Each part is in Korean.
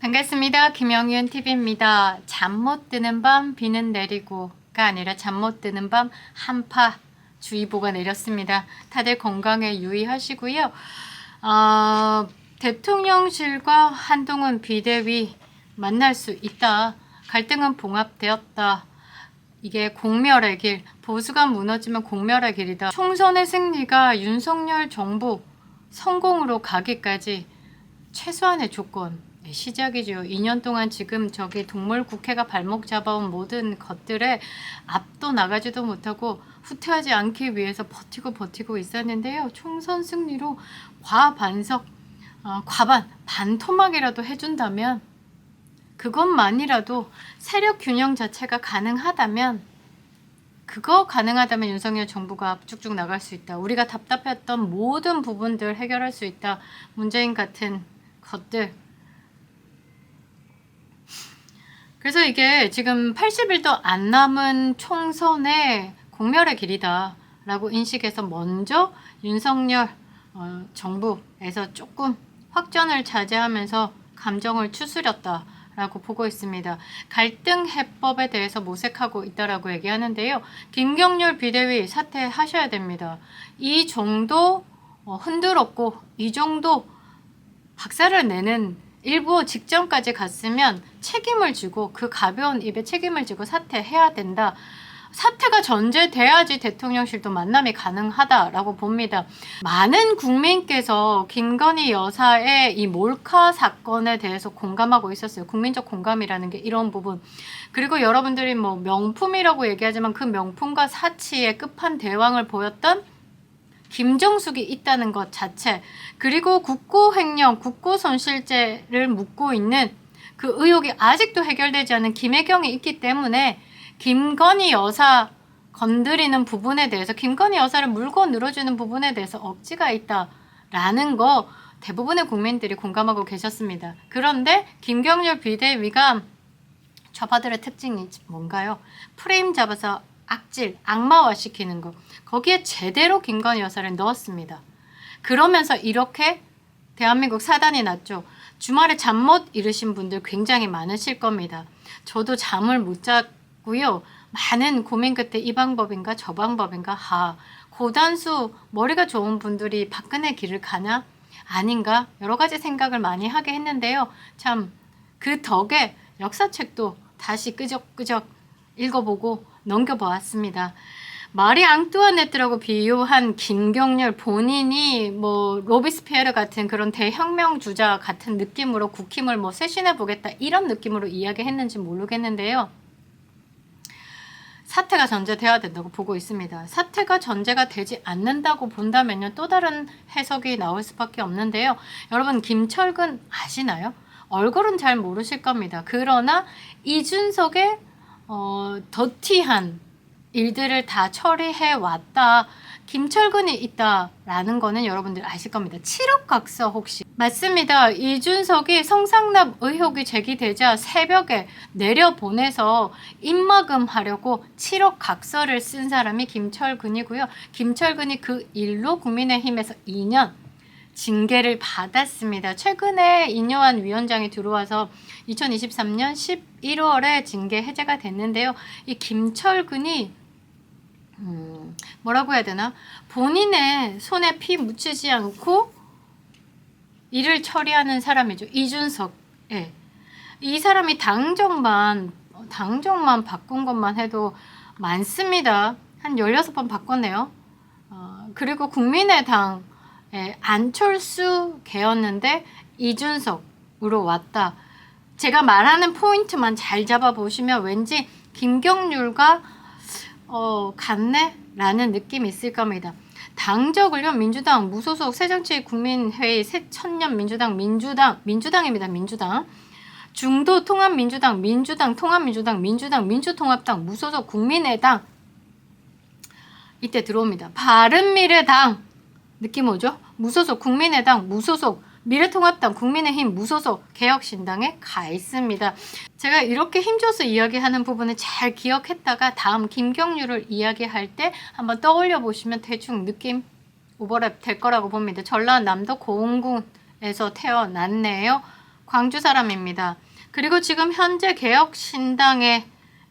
반갑습니다. 김영윤 TV입니다. 잠 못 드는 밤 비는 내리고가 아니라 잠 못 드는 밤 한파 주의보가 내렸습니다. 다들 건강에 유의하시고요. 어, 대통령실과 한동훈 비대위 만날 수 있다. 갈등은 봉합되었다. 이게 공멸의 길, 보수가 무너지면 공멸의 길이다. 총선의 승리가 윤석열 정부 성공으로 가기까지 최소한의 조건 네, 시작이죠. 2년 동안 지금 저기 동물 국회가 발목 잡아온 모든 것들에 앞도 나가지도 못하고 후퇴하지 않기 위해서 버티고 버티고 있었는데요. 총선 승리로 과반석, 어, 과반, 반토막이라도 해준다면 그것만이라도 세력 균형 자체가 가능하다면 그거 가능하다면 윤석열 정부가 쭉쭉 나갈 수 있다. 우리가 답답했던 모든 부분들 해결할 수 있다. 문재인 같은 것들. 그래서 이게 지금 80일도 안 남은 총선의 공멸의 길이다라고 인식해서 먼저 윤석열 어, 정부에서 조금 확전을 자제하면서 감정을 추스렸다. 라고 보고 있습니다. 갈등 해법에 대해서 모색하고 있다라고 얘기하는데요. 김경률 비대위 사퇴하셔야 됩니다. 이 정도 어, 흔들었고 이 정도 박살을 내는 일부 직전까지 갔으면 책임을 지고 그 가벼운 입에 책임을 지고 사퇴해야 된다. 사태가 전제돼야지 대통령실도 만남이 가능하다라고 봅니다. 많은 국민께서 김건희 여사의 이 몰카 사건에 대해서 공감하고 있었어요. 국민적 공감이라는 게 이런 부분. 그리고 여러분들이 뭐 명품이라고 얘기하지만 그 명품과 사치의 끝판 대왕을 보였던 김정숙이 있다는 것 자체 그리고 국고횡령, 국고손실죄를 묻고 있는 그 의혹이 아직도 해결되지 않은 김혜경이 있기 때문에 김건희 여사 건드리는 부분에 대해서 김건희 여사를 물고 늘어주는 부분에 대해서 억지가 있다라는 거 대부분의 국민들이 공감하고 계셨습니다. 그런데 김경률 비대위가 저파들의 특징이 뭔가요? 프레임 잡아서 악질, 악마화 시키는 거. 거기에 제대로 김건희 여사를 넣었습니다. 그러면서 이렇게 대한민국 사단이 났죠. 주말에 잠 못 이루신 분들 굉장히 많으실 겁니다. 저도 잠을 못 잤고요. 많은 고민 끝에 이 방법인가 저 방법인가 하 고단수 머리가 좋은 분들이 박근혜 길을 가냐 아닌가 여러 가지 생각을 많이 하게 했는데요. 참 그 덕에 역사책도 다시 끄적끄적 읽어보고 넘겨보았습니다. 마리 앙뚜아네트라고 비유한 김경렬 본인이 뭐 로비스피에르 같은 그런 대혁명 주자 같은 느낌으로 국힘을 뭐 쇄신해 보겠다 이런 느낌으로 이야기했는지 모르겠는데요. 사태가 전제돼야 된다고 보고 있습니다. 사태가 전제가 되지 않는다고 본다면요. 또 다른 해석이 나올 수밖에 없는데요. 여러분 김철근 아시나요? 얼굴은 잘 모르실 겁니다. 그러나 이준석의 어, 더티한 일들을 다 처리해 왔다. 김철근이 있다라는 거는 여러분들 아실 겁니다. 7억 각서 혹시 맞습니다. 이준석이 성상납 의혹이 제기되자 새벽에 내려보내서 입막음 하려고 7억 각서를 쓴 사람이 김철근이고요. 김철근이 그 일로 국민의힘에서 2년 징계를 받았습니다. 최근에 인요한 위원장이 들어와서 2023년 11월에 징계 해제가 됐는데요. 이 김철근이 음, 뭐라고 해야 되나? 본인의 손에 피 묻히지 않고 일을 처리하는 사람이죠. 이준석. 예. 이 사람이 당정만 당정만 바꾼 것만 해도 많습니다. 한 16번 바꿨네요. 어, 그리고 국민의당 예, 안철수 개였는데 이준석으로 왔다. 제가 말하는 포인트만 잘 잡아 보시면 왠지 김경률과 어, 같네 라는 느낌이 있을 겁니다. 당적을요 민주당 무소속 새정치 국민회의 새천년 민주당 민주당 민주당입니다 민주당. 중도 통합민주당 민주당 통합민주당 민주당 민주통합당 무소속 국민의당. 이때 들어옵니다. 바른미래당. 느낌 오죠? 무소속 국민의당 무소속 미래통합당, 국민의힘, 무소속, 개혁신당에 가 있습니다. 제가 이렇게 힘줘서 이야기하는 부분을 잘 기억했다가 다음 김경률을 이야기할 때 한번 떠올려 보시면 대충 느낌 오버랩 될 거라고 봅니다. 전라남도 고흥군에서 태어났네요. 광주 사람입니다. 그리고 지금 현재 개혁신당에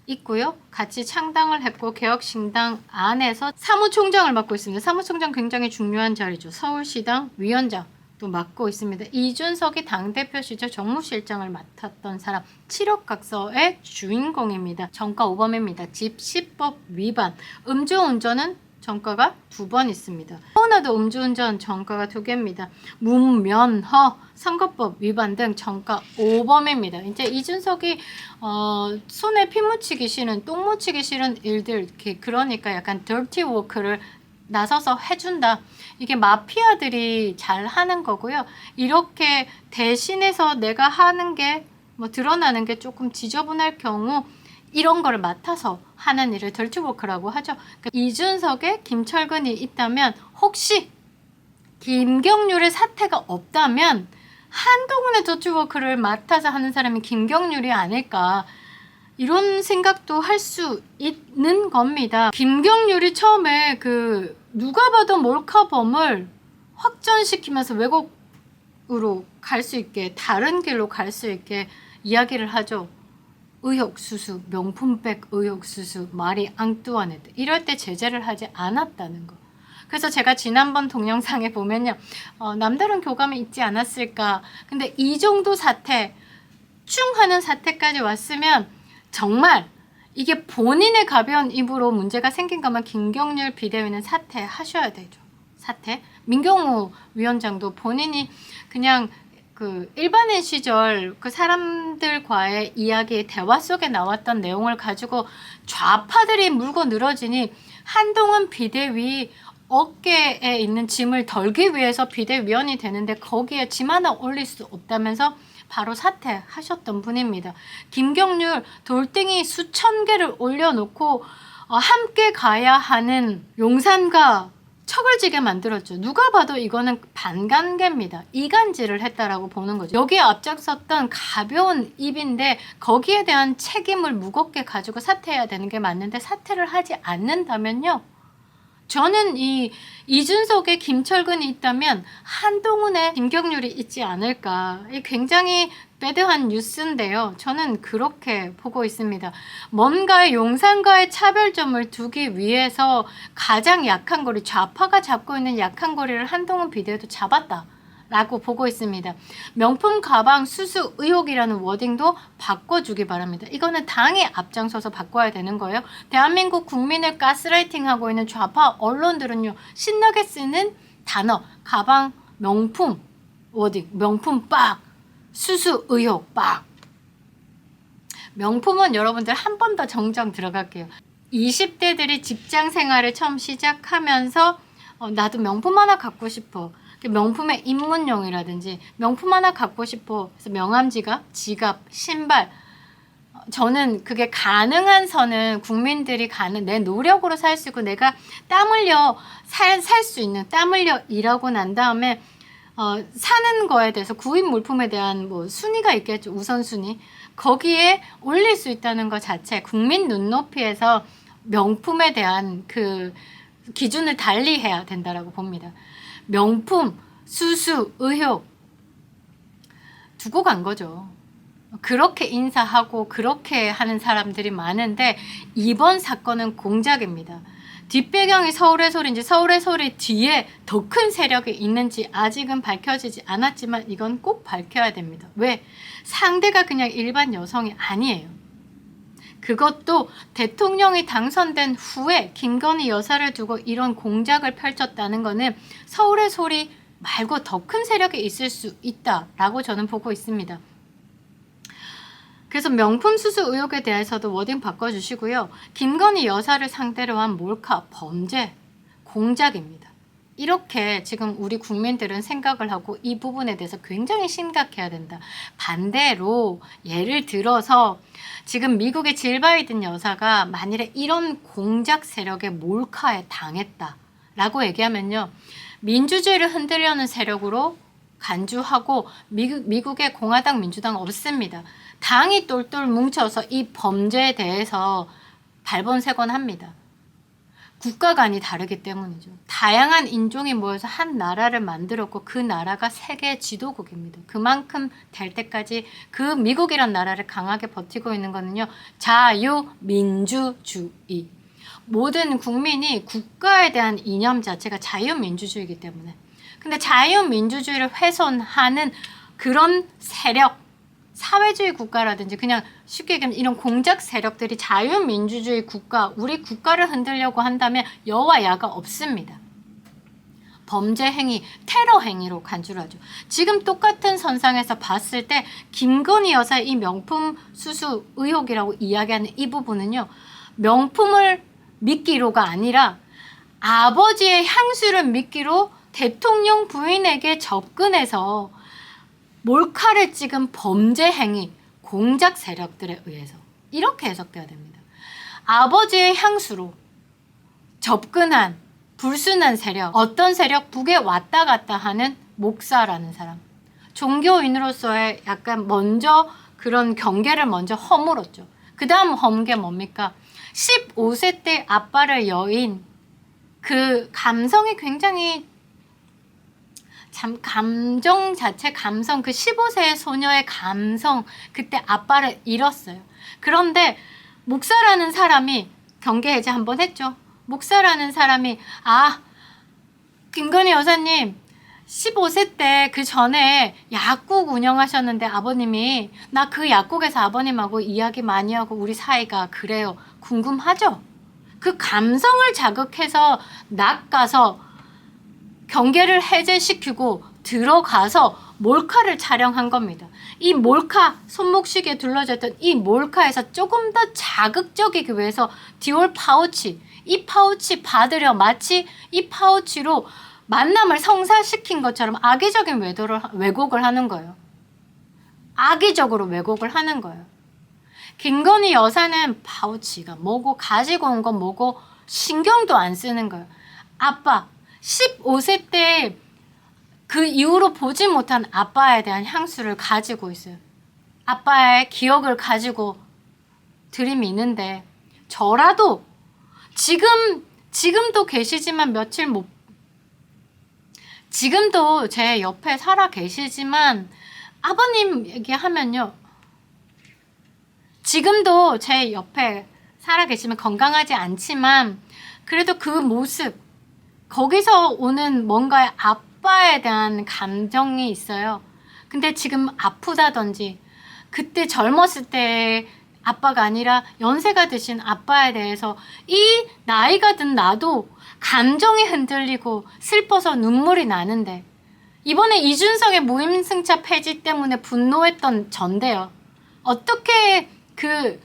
있고요. 같이 창당을 했고 개혁신당 안에서 사무총장을 맡고 있습니다. 사무총장 굉장히 중요한 자리죠. 서울시당 위원장 또 맡고 있습니다. 이준석이 당대표 시절 정무실장을 맡았던 사람 7억 각서의 주인공입니다. 정가 5범입니다. 집시법 위반, 음주운전은 정가가 두 번 있습니다. 호나도 음주운전 정가가 두 개입니다. 문면허, 선거법 위반 등 정가 5범입니다. 이제 이준석이 어, 손에 피 묻히기 싫은, 똥 묻히기 싫은 일들, 그러니까 약간 dirty work를 나서서 해준다. 이게 마피아들이 잘 하는 거고요. 이렇게 대신해서 내가 하는 게 뭐 드러나는 게 조금 지저분할 경우 이런 거를 맡아서 하는 일을 덜튜워크라고 하죠. 그러니까 이준석에 김철근이 있다면 혹시 김경률의 사태가 없다면 한동훈의 더튜워크를 맡아서 하는 사람이 김경률이 아닐까 이런 생각도 할 수 있는 겁니다. 김경률이 처음에 그 누가 봐도 몰카범을 확전시키면서 외국으로 갈 수 있게 다른 길로 갈 수 있게 이야기를 하죠. 의혹 수수, 명품백 의혹 수수, 마리 앙뚜아네트 이럴 때 제재를 하지 않았다는 거. 그래서 제가 지난번 동영상에 보면요, 어, 남다른 교감이 있지 않았을까. 근데 이 정도 사태, 충하는 사태까지 왔으면 정말 이게 본인의 가벼운 입으로 문제가 생긴 거면 김경률 비대위는 사퇴하셔야 되죠. 사퇴. 민경우 위원장도 본인이 그냥 그 일반인 시절 그 사람들과의 이야기 대화 속에 나왔던 내용을 가지고 좌파들이 물고 늘어지니 한동훈 비대위 어깨에 있는 짐을 덜기 위해서 비대위원이 되는데 거기에 짐 하나 올릴 수 없다면서 바로 사퇴하셨던 분입니다. 김경률 돌덩이 수천 개를 올려놓고 어, 함께 가야 하는 용산과 척을 지게 만들었죠. 누가 봐도 이거는 반관계입니다. 이간질을 했다라고 보는 거죠. 여기에 앞장섰던 가벼운 입인데 거기에 대한 책임을 무겁게 가지고 사퇴해야 되는 게 맞는데 사퇴를 하지 않는다면요. 저는 이 이준석의 김철근이 있다면 한동훈의 김경률이 있지 않을까. 이 굉장히 배드한 뉴스인데요. 저는 그렇게 보고 있습니다. 뭔가 용산과의 차별점을 두기 위해서 가장 약한 거리, 좌파가 잡고 있는 약한 거리를 한동훈 비대위도 잡았다. 라고 보고 있습니다. 명품 가방 수수 의혹이라는 워딩도 바꿔주기 바랍니다. 이거는 당이 앞장서서 바꿔야 되는 거예요. 대한민국 국민을 가스라이팅하고 있는 좌파 언론들은요, 신나게 쓰는 단어, 가방, 명품, 워딩, 명품 빡, 수수 의혹 빡. 명품은 여러분들 한 번 더 정정 들어갈게요. 20대들이 직장 생활을 처음 시작하면서 어, 나도 명품 하나 갖고 싶어. 명품의 입문용이라든지 명품 하나 갖고 싶어. 그래서 명함 지갑, 지갑, 신발. 어, 저는 그게 가능한 선은 국민들이 가는 내 노력으로 살 수 있고 내가 땀 흘려 살수 있는 땀 흘려 일하고 난 다음에 어, 사는 거에 대해서 구입 물품에 대한 뭐 순위가 있겠죠. 우선순위. 거기에 올릴 수 있다는 것 자체 국민 눈높이에서 명품에 대한 그 기준을 달리 해야 된다라고 봅니다. 명품, 수수, 의혹 두고 간 거죠. 그렇게 인사하고 그렇게 하는 사람들이 많은데 이번 사건은 공작입니다. 뒷배경이 서울의 소리인지 서울의 소리 뒤에 더 큰 세력이 있는지 아직은 밝혀지지 않았지만 이건 꼭 밝혀야 됩니다. 왜? 상대가 그냥 일반 여성이 아니에요. 그것도 대통령이 당선된 후에 김건희 여사를 두고 이런 공작을 펼쳤다는 것은 서울의 소리 말고 더 큰 세력이 있을 수 있다라고 저는 보고 있습니다. 그래서 명품 수수 의혹에 대해서도 워딩 바꿔주시고요. 김건희 여사를 상대로 한 몰카 범죄 공작입니다. 이렇게 지금 우리 국민들은 생각을 하고 이 부분에 대해서 굉장히 심각해야 된다. 반대로 예를 들어서 지금 미국의 질 바이든 여사가 만일에 이런 공작 세력의 몰카에 당했다 라고 얘기하면요. 민주주의를 흔들려는 세력으로 간주하고 미국, 미국의 공화당 민주당 없습니다. 당이 똘똘 뭉쳐서 이 범죄에 대해서 발본색원합니다. 국가 간이 다르기 때문이죠. 다양한 인종이 모여서 한 나라를 만들었고 그 나라가 세계 지도국입니다. 그만큼 될 때까지 그 미국이란 나라를 강하게 버티고 있는 거는요. 자유민주주의. 모든 국민이 국가에 대한 이념 자체가 자유민주주의이기 때문에. 근데 자유민주주의를 훼손하는 그런 세력, 사회주의 국가라든지 그냥 쉽게 얘기하면 이런 공작 세력들이 자유민주주의 국가, 우리 국가를 흔들려고 한다면 여와 야가 없습니다. 범죄 행위, 테러 행위로 간주를 하죠. 지금 똑같은 선상에서 봤을 때 김건희 여사의 이 명품 수수 의혹이라고 이야기하는 이 부분은요. 명품을 믿기로가 아니라 아버지의 향수를 믿기로 대통령 부인에게 접근해서 몰카를 찍은 범죄 행위, 공작 세력들에 의해서 이렇게 해석돼야 됩니다. 아버지의 향수로 접근한 불순한 세력, 어떤 세력 북에 왔다 갔다 하는 목사라는 사람. 종교인으로서의 약간 먼저 그런 경계를 먼저 허물었죠. 그 다음 허문 게 뭡니까? 15세 때 아빠를 여인 그 감성이 굉장히 참 감정 자체 감성 그 15세 소녀의 감성 그때 아빠를 잃었어요. 그런데 목사라는 사람이 경계 해제 한번 했죠. 목사라는 사람이 아 김건희 여사님 15세 때 그 전에 약국 운영하셨는데 아버님이 나 그 약국에서 아버님하고 이야기 많이 하고 우리 사이가 그래요. 궁금하죠? 그 감성을 자극해서 낚아서 경계를 해제시키고 들어가서 몰카를 촬영한 겁니다. 이 몰카 손목시계에 둘러졌던 이 몰카에서 조금 더 자극적이기 위해서 디올 파우치 이 파우치 받으려 마치 이 파우치로 만남을 성사시킨 것처럼 악의적인 외도를 왜곡을 하는 거예요. 악의적으로 왜곡을 하는 거예요. 김건희 여사는 파우치가 뭐고 가지고 온 건 뭐고 신경도 안 쓰는 거예요. 아빠 15세 때 그 이후로 보지 못한 아빠에 대한 향수를 가지고 있어요. 아빠의 기억을 가지고 들이미는데 저라도 지금 지금도 계시지만 며칠 못 지금도 제 옆에 살아 계시지만 아버님 얘기하면요. 지금도 제 옆에 살아 계시면 건강하지 않지만 그래도 그 모습 거기서 오는 뭔가의 아빠에 대한 감정이 있어요. 근데 지금 아프다든지 그때 젊었을 때 아빠가 아니라 연세가 드신 아빠에 대해서 이 나이가 든 나도 감정이 흔들리고 슬퍼서 눈물이 나는데 이번에 이준석의 무임승차 폐지 때문에 분노했던 전데요. 어떻게 그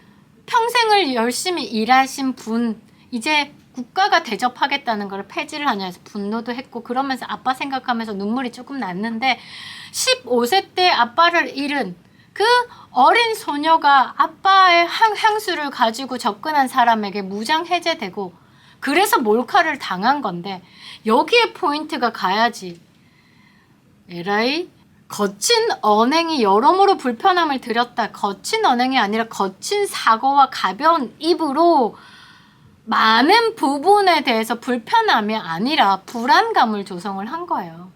평생을 열심히 일하신 분 이제 국가가 대접하겠다는 걸 폐지를 하냐 해서 분노도 했고 그러면서 아빠 생각하면서 눈물이 조금 났는데 15세 때 아빠를 잃은 그 어린 소녀가 아빠의 향, 향수를 가지고 접근한 사람에게 무장 해제되고 그래서 몰카를 당한 건데 여기에 포인트가 가야지 에라이 거친 언행이 여러모로 불편함을 드렸다. 거친 언행이 아니라 거친 사고와 가벼운 입으로 많은 부분에 대해서 불편함이 아니라 불안감을 조성을 한 거예요.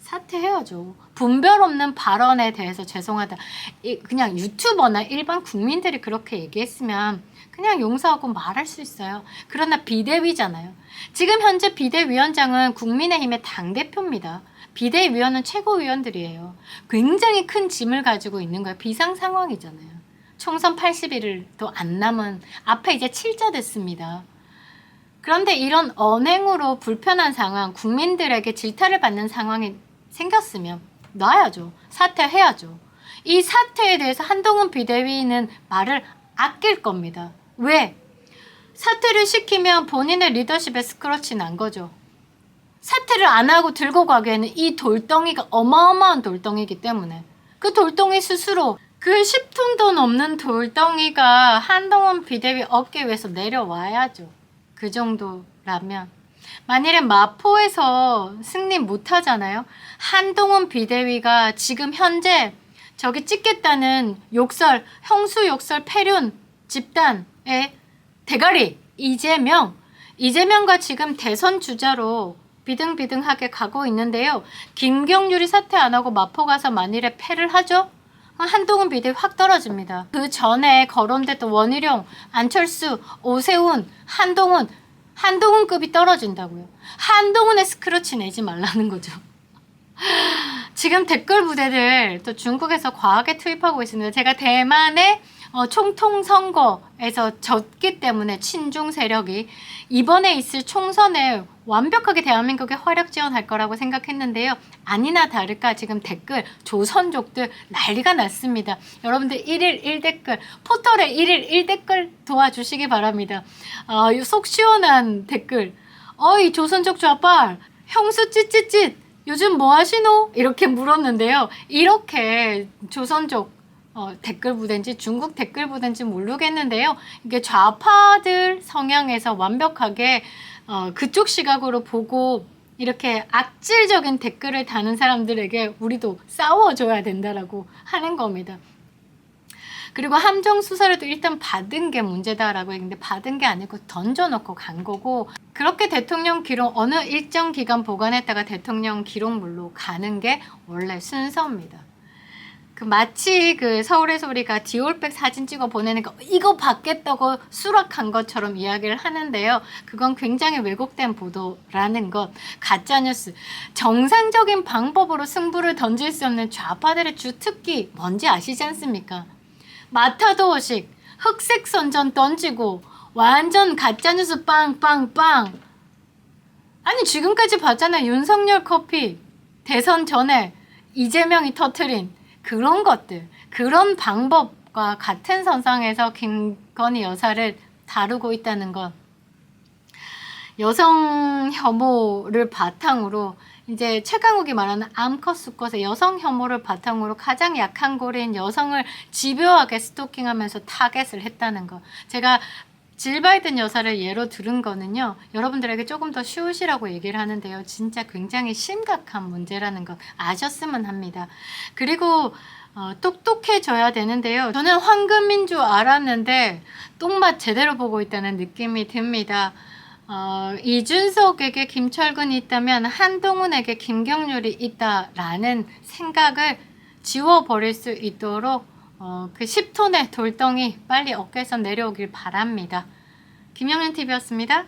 사퇴해야죠. 분별 없는 발언에 대해서 죄송하다. 이- 그냥 유튜버나 일반 국민들이 그렇게 얘기했으면 그냥 용서하고 말할 수 있어요. 그러나 비대위잖아요. 지금 현재 비대위원장은 국민의힘의 당대표입니다. 비대위원은 최고위원들이에요. 굉장히 큰 짐을 가지고 있는 거예요. 비상 상황이잖아요. 총선 80일도 안 남은 앞에 이제 7자 됐습니다. 그런데 이런 언행으로 불편한 상황, 국민들에게 질타를 받는 상황이 생겼으면 놔야죠. 사퇴해야죠. 이 사퇴에 대해서 한동훈 비대위는 말을 아낄 겁니다. 왜? 사퇴를 시키면 본인의 리더십에 스크러치 난 거죠. 사퇴를 안 하고 들고 가기에는 이 돌덩이가 어마어마한 돌덩이기 때문에 그 돌덩이 스스로 그 10톤도 넘는 돌덩이가 한동훈 비대위 업계 위에서 내려와야죠. 그 정도라면 만일에 마포에서 승리 못 하잖아요. 한동훈 비대위가 지금 현재 저기 찍겠다는 욕설, 형수 욕설 패륜 집단의 대가리 이재명 이재명과 지금 대선 주자로 비등비등하게 가고 있는데요. 김경률이 사퇴 안 하고 마포 가서 만일에 패를 하죠? 한동훈 비대 확 떨어집니다. 그 전에 거론됐던 원희룡, 안철수, 오세훈, 한동훈, 한동훈급이 떨어진다고요. 한동훈의 스크러치 내지 말라는 거죠. 지금 댓글 부대들 또 중국에서 과하게 투입하고 있습니다. 제가 대만의 어, 총통 선거에서 졌기 때문에 친중 세력이 이번에 있을 총선에 완벽하게 대한민국에 활약 지원할 거라고 생각했는데요. 아니나 다를까 지금 댓글 조선족들 난리가 났습니다. 여러분들 1일 1댓글 포털에 1일 1댓글 도와주시기 바랍니다. 어, 속 시원한 댓글 어이 조선족 좌빨 형수 찌찌찌 요즘 뭐 하시노? 이렇게 물었는데요. 이렇게 조선족 어, 댓글 부대인지 중국 댓글 부대인지 모르겠는데요. 이게 좌파들 성향에서 완벽하게 어, 그쪽 시각으로 보고 이렇게 악질적인 댓글을 다는 사람들에게 우리도 싸워줘야 된다라고 하는 겁니다. 그리고 함정 수사료도 일단 받은 게 문제다라고 했는데 받은 게 아니고 던져놓고 간 거고 그렇게 대통령 기록 어느 일정 기간 보관했다가 대통령 기록물로 가는 게 원래 순서입니다. 그 마치 그 서울의 소리가 디올백 사진 찍어 보내는 거 이거 받겠다고 수락한 것처럼 이야기를 하는데요. 그건 굉장히 왜곡된 보도라는 것 가짜 뉴스 정상적인 방법으로 승부를 던질 수 없는 좌파들의 주 특기 뭔지 아시지 않습니까? 마타도어식 흑색 선전 던지고 완전 가짜 뉴스 빵빵빵 아니 지금까지 봤잖아요 윤석열 커피 대선 전에 이재명이 터트린 그런 것들, 그런 방법과 같은 선상에서 김건희 여사를 다루고 있다는 것. 여성 혐오를 바탕으로 이제 최강욱이 말하는 암컷 수컷의 여성 혐오를 바탕으로 가장 약한 고리인 여성을 집요하게 스토킹하면서 타겟을 했다는 것. 제가 질 바이든 여사를 예로 들은 거는요, 여러분들에게 조금 더 쉬우시라고 얘기를 하는데요. 진짜 굉장히 심각한 문제라는 것 아셨으면 합니다. 그리고 어, 똑똑해져야 되는데요. 저는 황금인 줄 알았는데 똥맛 제대로 보고 있다는 느낌이 듭니다. 어, 이준석에게 김철근이 있다면 한동훈에게 김경률이 있다라는 생각을 지워버릴 수 있도록 어, 그 10톤의 돌덩이 빨리 어깨에서 내려오길 바랍니다. 김영현 TV였습니다.